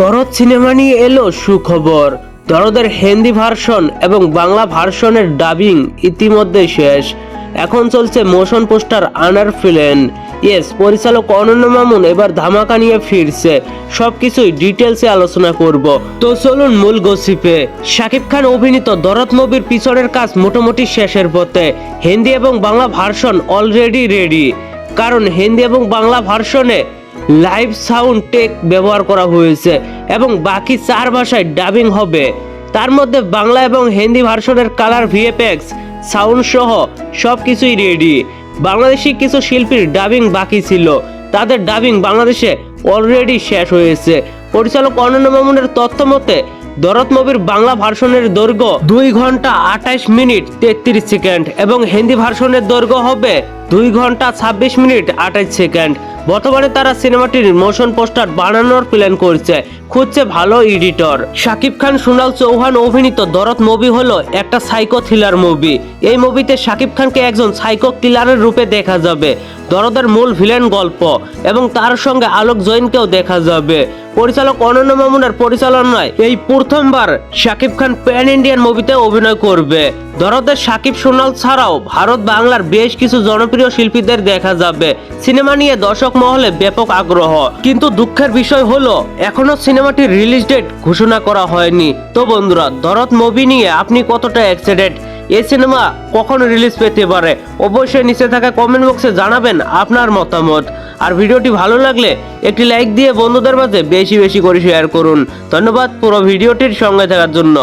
দরদ সিনেমা নিয়ে এলো সুখবর। দরদের হিন্দি ভার্সন এবং বাংলা ভার্সনের ডাবিং ইতিমধ্যে শেষ। এখন চলছে মোশন পোস্টার আনার ফিলেন। ইয়েস, পরিচালক অনন্য মামুন এবার ধামাকা নিয়ে ফিরছে। সবকিছুই ডিটেলসে আলোচনা করব। তো চলুন মূল গসিপে। শাকিব খান অভিনীত দরদ মুভির পিছনের কাজ মোটামুটি শেষের পথে। হিন্দি এবং বাংলা ভার্সন অলরেডি রেডি কারণ হিন্দি এবং বাংলা ভার্সনে লাইভ সাউন্ড টেক ব্যবহার করা হয়েছে এবং বাকি চার ভাষায় ডাবিং হবে। তার মধ্যে বাংলা এবং হিন্দি ভার্সনের কালার ভিএফএক্স, সাউন্ড সহ সব কিছুই রেডি বাংলাদেশি কিছু শিল্পীর ডাবিং বাকি ছিল। তাদের ডাবিং বাংলাদেশে অলরেডি শেষ হয়েছে। পরিচালক অনন্য মামুনের তথ্য মতে, দরদ মুভির বাংলা ভার্সনের দৈর্ঘ্য দুই ঘণ্টা আঠাইশ মিনিট তেত্রিশ সেকেন্ড এবং হিন্দি ভার্সনের দৈর্ঘ্য হবে দুই ঘণ্টা ছাব্বিশ মিনিট আঠাইশ সেকেন্ড। বর্তমানে তারা সিনেমাটির মোশন পোস্টার বানানোর প্ল্যান করছে। খুঁজছে ভালো এডিটর শাকিব খান, সোনাল চৌহান, অভিনীত দরদ মুভি হলো একটা সাইকো থ্রিলার মুভি এই মুভিতে শাকিব খানকে একজন সাইকো কিলারের রূপে দেখা যাবে। দরদের মূল ভিলেন গল্প এবং তার সঙ্গে আলোক জৈনকেও দেখা যাবে। পরিচালক অনন্য মামুনের পরিচালনায় এই প্রথমবার শাকিব খান প্যান ইন্ডিয়ান মুভিতে অভিনয় করবে। দরদের শাকিব সোনাল ছাড়াও ভারত বাংলার বেশ কিছু জনপ্রিয় শিল্পীদের দেখা যাবে। সিনেমা নিয়ে দর্শক মহলে ব্যাপক আগ্রহ। কিন্তু দুঃখের বিষয় হলো, এখনও সিনেমাটির রিলিজ ডেট ঘোষণা করা হয়নি। তো বন্ধুরা, দরদ মুভি নিয়ে আপনি কতটা এক্সাইটেড এই সিনেমা কখন রিলিজ পেতে পারে। অবশ্যই নিচে থাকা কমেন্ট বক্সে জানাবেন আপনার মতামত। আর ভিডিওটি ভালো লাগলে একটি লাইক দিয়ে বন্ধুদের মাঝে বেশি বেশি করে শেয়ার করুন। ধন্যবাদ পুরো ভিডিওটির সঙ্গে থাকার জন্য।